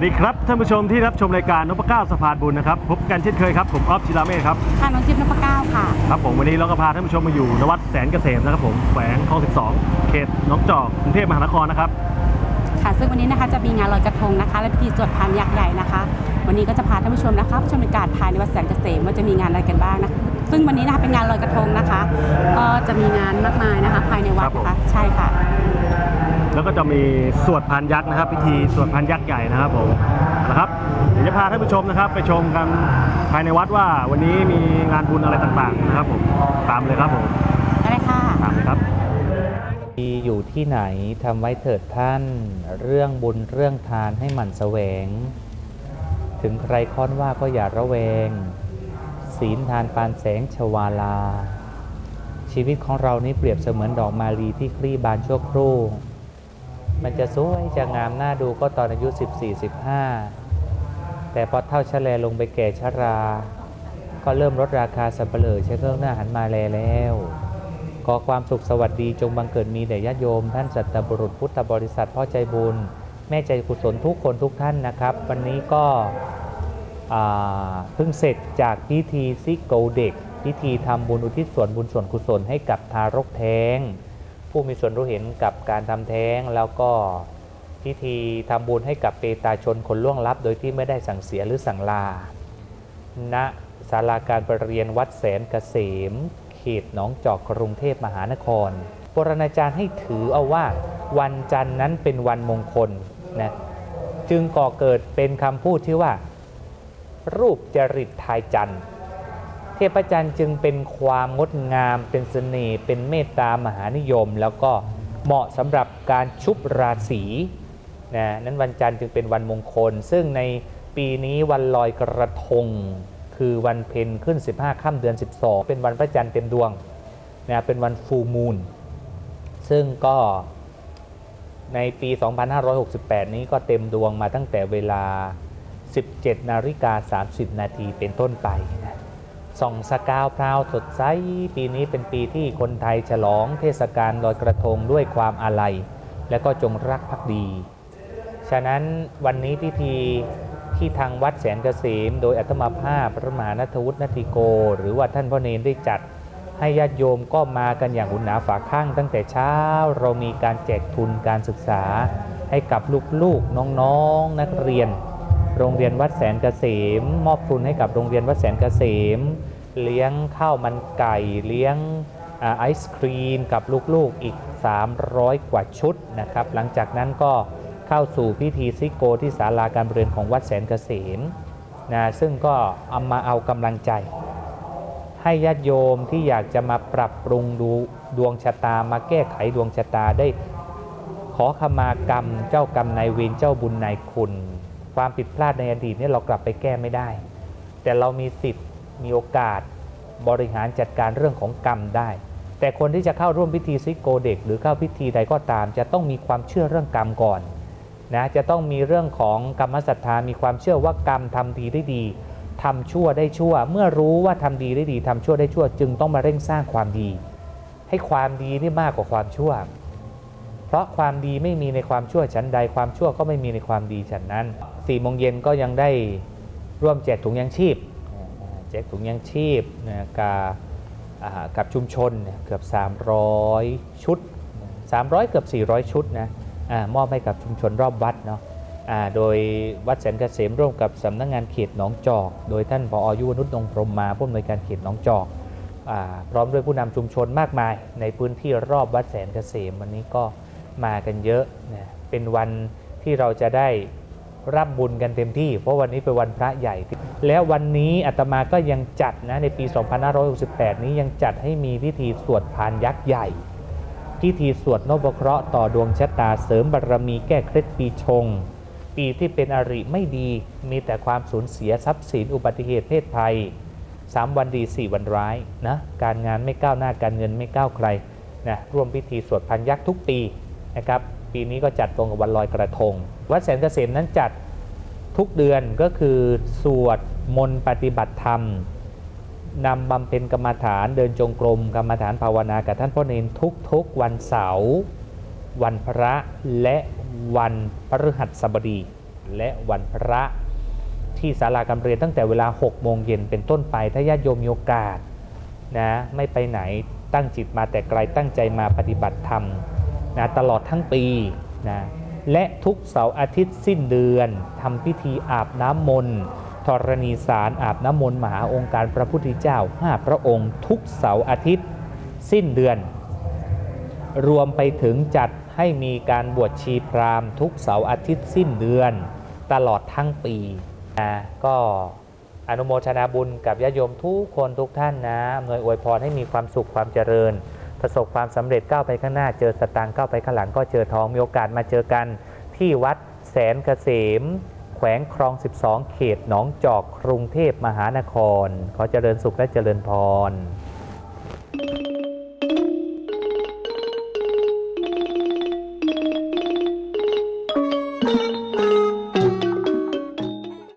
วัสดีครับ ท่านผู้ชมที่รับชมรายการนพเก้าสะพานบุญนะครับพบกันเช่นเคยครับผมออฟชิราเมฆครับค่ะน้องจิ๊บนพเก้าค่ะครับผมวันนี้เราก็พาท่านผู้ชมมาอยู่นวัดแสนเกษมนะครับผมแขวงคลอง12 เขตหน้องจอกกรุงเทพมหานครนะครับค่ะซึ่งวันนี้นะคะจะมีงานลอยกระทงนะคะ และพิธีสวดพานยักษ์ใหญ่นะคะ วันนี้ก็จะพาท่านผู้ชมนะคะไปชมบรรยากาศภายในวัดแสนเกษมว่าจะมีงานอะไรกันบ้างนะซึ่งวันนี้นะคะเป็นงานลอยกระทงนะคะ ก็จะมีงานมากมายนะคะ ภายในวัดนะคะใช่ค่ะ แล้วก็จะมีสวดพานยักษ์นะครับ พิธีสวดพานยักษ์ใหญ่นะครับผมนะครับเดี๋ยวจะพาท่านผู้ชมนะครับ ไปชมกันภายในวัดว่าวันนี้มีงานบุญอะไรต่างๆนะครับผมตามเลยครับผมได้เลยค่ะตามเลยครับดีอยู่ที่ไหนทำไว้เถิดท่าน เรื่องบุญเรื่องทานให้หมั่นแสวง ถึงใครค้อนว่าก็อย่าระแวง ศีลทานปานแสงชวาลา ชีวิตของเรานี้เปรียบเสมือนดอกมาลีที่คลี่บานชั่วครู่มัน จะสวยจะงามน่าดูก็ตอนอายุ 14-15 แต่พอเท่าชะแลลงไปแก่ชรา ก็เริ่มลดราคาสับเปลือใช้เครื่องหน้าหันมาแลแล้วขอความสุขสวัสดีจงบังเกิดมีแด่ญาติโยม ท่านสัตบุรุษพุทธบริษัทพ่อใจบุญ แม่ใจกุศลทุกคนทุกท่านนะครับ วันนี้ก็เพิ่งเสร็จจากพิธีซิโกเด็ก พิธีทำบุญอุทิศส่วนบุญส่วนกุศลให้กับทารกแท้ง ผู้มีส่วนรู้เห็นกับการทำแท้ง แล้วก็พิธีทำบุญให้กับเปตาชนคนล่วงลับ โดยที่ไม่ได้สั่งเสียหรือสั่งลา ณศาลาการประเรียนวัดแสนเกษมเขตหนองจอกกรุงเทพมหานครโบราณาจารย์ให้ถือเอาว่าวันจันทร์นั้นเป็นวันมงคลนะจึงก่อเกิดเป็นคำพูดที่ว่า รูปจริตทายจันทร์ เทพจันทร์จึงเป็นความงดงาม เป็นเสน่ห์ เป็นเมตตามหานิยม แล้วก็เหมาะสำหรับการชุบราศีนะนั้นวันจันทร์จึงเป็นวันมงคล ซึ่งในปีนี้วันลอยกระทง คือวันเพ็ญขึ้น 15ค่ำเดือน 12 เป็นวันพระจันทร์เต็มดวงนะเป็นวันฟูมูล ซึ่งก็ในปี 2568 นี้ก็เต็มดวงมาตั้งแต่เวลา 17 นาฬิกา 30 นาทีเป็นต้นไปนะ ส่องสกาวพราวสดใส ปีนี้เป็นปีที่คนไทยฉลองเทศกาลลอยกระทงด้วยความอาลัย และก็จงรักภักดี ฉะนั้นวันนี้พิธีที่ทางวัดแสนเกษม โดยอัตมาภาพพระมหานัทวุฒินติโก หรือว่าท่านพ่อเนนได้จัด ให้ญาติโยมก็มากันอย่างอุ่นหนาฝาข้างตั้งแต่เช้า เรามีการแจกทุนการศึกษาให้กับลูกๆน้องๆนักเรียน โรงเรียนวัดแสนเกษม มอบทุนให้กับโรงเรียนวัดแสนเกษม เลี้ยงข้าวมันไก่เลี้ยงอไอศครีมกับลูกๆอีก 300 กว่าชุดนะครับ หลังจากนั้นก็เข้าสู่พิธีซิโกที่ศาลาการเรียนของวัดแสนเกษมนะซึ่งก็เอามาเอากำลังใจ ให้ญาติโยมที่อยากจะมาปรับปรุงดูดวงชะตามาแก้ไขดวงชะตาได้ขอขมากรรมเจ้ากรรมนายเวรเจ้าบุญนายคุณ ความผิดพลาดในอดีตเนี่ยเรากลับไปแก้ไม่ได้ แต่เรามีสิทธิ์มีโอกาสบริหารจัดการเรื่องของกรรมได้ แต่คนที่จะเข้าร่วมพิธีซิโกเด็ก หรือเข้าพิธีใดก็ตาม จะต้องมีความเชื่อเรื่องกรรมก่อนนะจะต้องมีเรื่องของกรรมศรัทธามีความเชื่อว่ากรรมทำดีได้ดีทำชั่วได้ชั่ว เมื่อรู้ว่าทำดีได้ดีทำชั่วได้ชั่ว จึงต้องมาเร่งสร้างความดี ให้ความดีนี่มากกว่าความชั่ว เพราะความดีไม่มีในความชั่วชั้นใดความชั่วก็ไม่มีในความดีฉันนั้น 4ี่โมงเย็นก็ยังได้ร่วมแจกถุงยางชีพแจกถุงยางชีพนะกับอ่ากับชุมชนเกือบ 300 ชุด 300 เกือบ 400 ชุดนะอามอบให้กับชุมชนรอบวัดเนาะโดยวัดแสนเกษมร่วมกับสำนักงานเขตหนองจอก โดยท่านผอยุวนุชนงพรมมาผู้อำนวยการเขตหนองจอกอพร้อมด้วยผู้นำชุมชนมากมาย ในพื้นที่รอบวัดแสนเกษมวันนี้ก็มากันเยอะนะเป็นวันที่เราจะได้ รับบุญกันเต็มที่ เพราะวันนี้เป็นวันพระใหญ่ แล้ววันนี้อาตมาก็ยังจัดนะในปี 2568 นี้ยังจัดให้มีพิธีสวดพานยักษ์ใหญ่ พิธีสวดนพเคราะห์ต่อดวงชะตาเสริมบารมีแก้เคล็ดปีชง ปีที่เป็นอริไม่ดี มีแต่ความสูญเสียทรัพย์สินอุบัติเหตุเพศภัย 3 วันดี 4 วันร้ายนะการงานไม่ก้าวหน้าการเงินไม่ก้าวไกลนะร่วมพิธีสวดพันยักษ์ทุกปีนะครับ ปีนี้ก็จัดตรงกับวันลอยกระทง วัดแสนเกษมนั้นจัดทุกเดือนก็คือสวดมนต์ปฏิบัติธรรมนำบำเพ็ญกรรมฐานเดินจงกรมกรรมฐานภาวนากับท่านพ่อเนนทุกๆวันเสาร์วันพระและวันพฤหัสบดี และวันพระที่ศาลาการเรียนตั้งแต่เวลา 6 โมงเย็นเป็นต้นไป ถ้าญาติโยมมีโอกาสนะไม่ไปไหนตั้งจิตมาแต่ไกลตั้งใจมาปฏิบัติธรรม นะตลอดทั้งปีนะและทุกเสาร์อาทิตย์สิ้นเดือนทำพิธีอาบน้ำมนต์ธรณีสารอาบน้ำมนต์มหาองค์การพระพุทธเจ้า 5 พระองค์ทุกเสาร์อาทิตย์สิ้นเดือน รวมไปถึงจัดให้มีการบวชชีพราหมณ์ทุกเสาร์อาทิตย์สิ้นเดือน ตลอดทั้งปีนะก็อนุโมทนาบุญกับญาติโยมทุกคนทุกท่านนะอำนวยอวยพรให้มีความสุขความเจริญ ประสบความสำเร็จก้าวไปข้างหน้า เจอสตางค์ก้าวไปข้างหลังก็เจอทองมีโอกาสมาเจอกัน ที่วัดแสนเกษม แขวงคลอง 12 เขตหนองจอกกรุงเทพมหานคร ขอเจริญสุขและเจริญพร